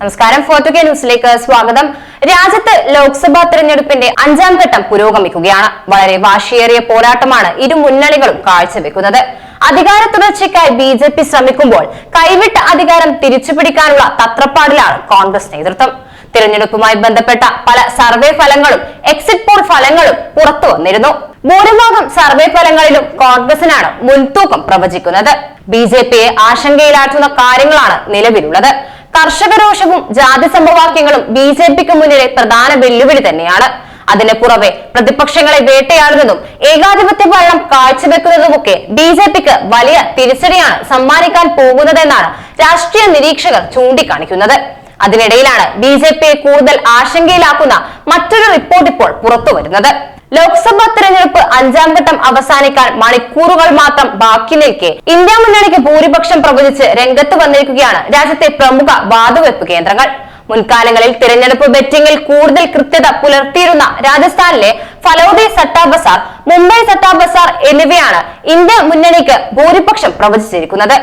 നമസ്കാരം. ഫോർട്ടു കെ ന്യൂസിലേക്ക് സ്വാഗതം. രാജ്യത്ത് ലോക്സഭാ തെരഞ്ഞെടുപ്പിന്റെ അഞ്ചാം ഘട്ടം പുരോഗമിക്കുകയാണ്. വളരെ വാശിയേറിയ പോരാട്ടമാണ് ഇരു മുന്നണികളും കാഴ്ചവെക്കുന്നത്. അധികാര തുടർച്ചയ്ക്കായി ബി ജെ പി ശ്രമിക്കുമ്പോൾ കൈവിട്ട അധികാരം തിരിച്ചുപിടിക്കാനുള്ള തത്രപ്പാടിലാണ് കോൺഗ്രസ് നേതൃത്വം. തിരഞ്ഞെടുപ്പുമായി ബന്ധപ്പെട്ട പല സർവേ ഫലങ്ങളും എക്സിറ്റ് പോൾ ഫലങ്ങളും പുറത്തു വന്നിരുന്നു. ഭൂരിഭാഗം സർവേ ഫലങ്ങളിലും കോൺഗ്രസിനാണ് മുൻതൂക്കം പ്രവചിക്കുന്നത്. ബി ജെ പിയെ ആശങ്കയിലാറ്റുന്ന കാര്യങ്ങളാണ് നിലവിലുള്ളത്. കർഷക രോഷവും ജാതി സമവാക്യങ്ങളും ബി ജെ പിക്ക് മുന്നിലെ പ്രധാന വെല്ലുവിളി തന്നെയാണ്. അതിന് പുറമെ പ്രതിപക്ഷങ്ങളെ വേട്ടയാടുന്നതും ഏകാധിപത്യ ഭരണം കാഴ്ചവെക്കുന്നതുമൊക്കെ ബി ജെ പിക്ക് വലിയ തിരിച്ചടിയാണ് സമ്മാനിക്കാൻ പോകുന്നതെന്നാണ് രാഷ്ട്രീയ നിരീക്ഷകർ ചൂണ്ടിക്കാണിക്കുന്നത്. അതിനിടയിലാണ് ബി ജെ പിയെ കൂടുതൽ ആശങ്കയിലാക്കുന്ന മറ്റൊരു റിപ്പോർട്ട് ഇപ്പോൾ പുറത്തു വരുന്നത് ലോക്സഭാ തെരഞ്ഞെടുപ്പ് അഞ്ചാം ഘട്ടം അവസാനിക്കാൻ മണിക്കൂറുകൾ മാത്രം ബാക്കി നിൽക്കെ ഇന്ത്യ മുന്നണിക്ക് ഭൂരിപക്ഷം പ്രവചിച്ച് രംഗത്ത് വന്നിരിക്കുകയാണ് രാജ്യത്തെ പ്രമുഖ വാതുവെപ്പ് കേന്ദ്രങ്ങൾ. മുൻകാലങ്ങളിൽ തിരഞ്ഞെടുപ്പ് ബെറ്റിംഗിൽ കൂടുതൽ കൃത്യത പുലർത്തിയിരുന്ന രാജസ്ഥാനിലെ ഫലോദി സട്ടാ ബസാർ മുംബൈ സട്ടാ ബസാർ എന്നിവയാണ് ഇന്ത്യ മുന്നണിക്ക് ഭൂരിപക്ഷം പ്രവചിച്ചിരിക്കുന്നത്.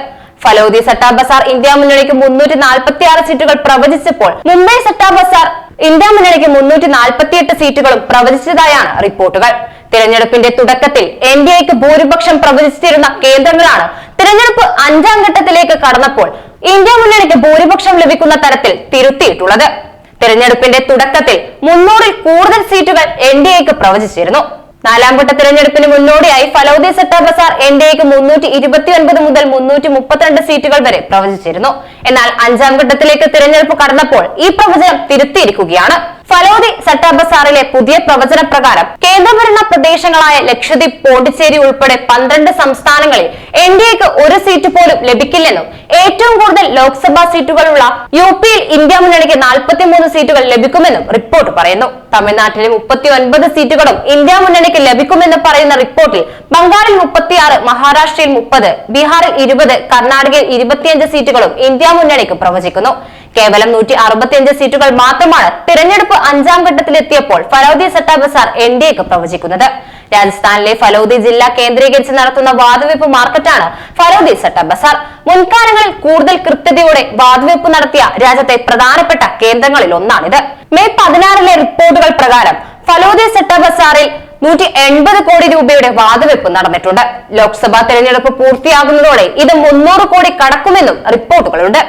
ഫലോദി സട്ടാ ബസാർ ഇന്ത്യ മുന്നണിക്ക് മുന്നൂറ്റി നാൽപ്പത്തി ആറ് സീറ്റുകൾ പ്രവചിച്ചപ്പോൾ മുംബൈ സട്ടാ ബസാർ ഇന്ത്യ മുന്നണിക്ക് മുന്നൂറ്റി നാൽപ്പത്തിയെട്ട് സീറ്റുകളും പ്രവചിച്ചതായാണ് റിപ്പോർട്ടുകൾ. തിരഞ്ഞെടുപ്പിന്റെ തുടക്കത്തിൽ എൻ ഡി എക്ക് ഭൂരിപക്ഷം പ്രവചിച്ചിരുന്ന കേന്ദ്രങ്ങളാണ്. തിരഞ്ഞെടുപ്പ് അഞ്ചാം ഘട്ടത്തിലേക്ക് കടന്നപ്പോൾ ഇന്ത്യ മുന്നണിക്ക് ഭൂരിപക്ഷം ലഭിക്കുന്ന തരത്തിൽ തിരുത്തിയിട്ടുള്ളത്. തിരഞ്ഞെടുപ്പിന്റെ തുടക്കത്തിൽ മുന്നൂറിൽ കൂടുതൽ സീറ്റുകൾ എൻ ഡി എക്ക് പ്രവചിച്ചിരുന്നു. നാലാം ഘട്ട തിരഞ്ഞെടുപ്പിന് മുന്നോടിയായി Phalodi sector Bazar N D എക്ക് മുന്നൂറ്റി ഇരുപത്തി ഒൻപത് മുതൽ മുന്നൂറ്റി മുപ്പത്തിരണ്ട് സീറ്റുകൾ വരെ പ്രവചിച്ചിരുന്നു. എന്നാൽ അഞ്ചാം ഘട്ടത്തിലേക്ക് തിരഞ്ഞെടുപ്പ് കടന്നപ്പോൾ ഈ പ്രവചനം തിരുത്തിയിരിക്കുകയാണ്. ഫലോദി സട്ടാബസാറിലെ പുതിയ പ്രവചന പ്രകാരം കേന്ദ്രഭരണ പ്രദേശങ്ങളായ ലക്ഷദ്വീപ് പോണ്ടിച്ചേരി ഉൾപ്പെടെ പന്ത്രണ്ട് സംസ്ഥാനങ്ങളിൽ എൻ ഡി എക്ക് ഒരു സീറ്റ് പോലും ലഭിക്കില്ലെന്നും ഏറ്റവും കൂടുതൽ ലോക്സഭാ സീറ്റുകളുള്ള യു പിയിൽ ഇന്ത്യ മുന്നണിക്ക് നാൽപ്പത്തിമൂന്ന് സീറ്റുകൾ ലഭിക്കുമെന്നും റിപ്പോർട്ട് പറയുന്നു. തമിഴ്നാട്ടിലെ മുപ്പത്തി ഒൻപത് സീറ്റുകളും ഇന്ത്യ മുന്നണിക്ക് ലഭിക്കുമെന്ന് പറയുന്ന റിപ്പോർട്ടിൽ ബംഗാളിൽ മുപ്പത്തിയാറ് മഹാരാഷ്ട്രയിൽ മുപ്പത് ബീഹാറിൽ ഇരുപത് കർണാടകയിൽ ഇരുപത്തിയഞ്ച് സീറ്റുകളും ഇന്ത്യ മുന്നണിക്ക് പ്രവചിക്കുന്നു. കേവലം നൂറ്റി അറുപത്തിയഞ്ച് സീറ്റുകൾ മാത്രമാണ് തിരഞ്ഞെടുപ്പ് അഞ്ചാം ഘട്ടത്തിലെത്തിയപ്പോൾ ഫലോദി സട്ടാ ബസാർ എൻ ഡി എക്ക് പ്രവചിക്കുന്നത്. രാജസ്ഥാനിലെ ഫലോദി ജില്ല കേന്ദ്രീകരിച്ച് നടത്തുന്ന വാതുവെപ്പ് മാർക്കറ്റാണ് ഫലോദി സട്ടാ ബസാർ മുൻകാലങ്ങളിൽ കൂടുതൽ കൃത്യതയോടെ വാതുവെപ്പ് നടത്തിയ രാജ്യത്തെ പ്രധാനപ്പെട്ട കേന്ദ്രങ്ങളിൽ ഒന്നാണിത്. മെയ് പതിനാറിലെ റിപ്പോർട്ടുകൾ പ്രകാരം ഫലോദി സെട്ട ബസാറിൽ നൂറ്റി എൺപത് കോടി രൂപയുടെ വാതുവെപ്പ് നടന്നിട്ടുണ്ട്. ലോക്സഭാ തെരഞ്ഞെടുപ്പ് പൂർത്തിയാകുന്നതോടെ ഇത് മുന്നൂറ് കോടി കടക്കുമെന്നും റിപ്പോർട്ടുകളുണ്ട്.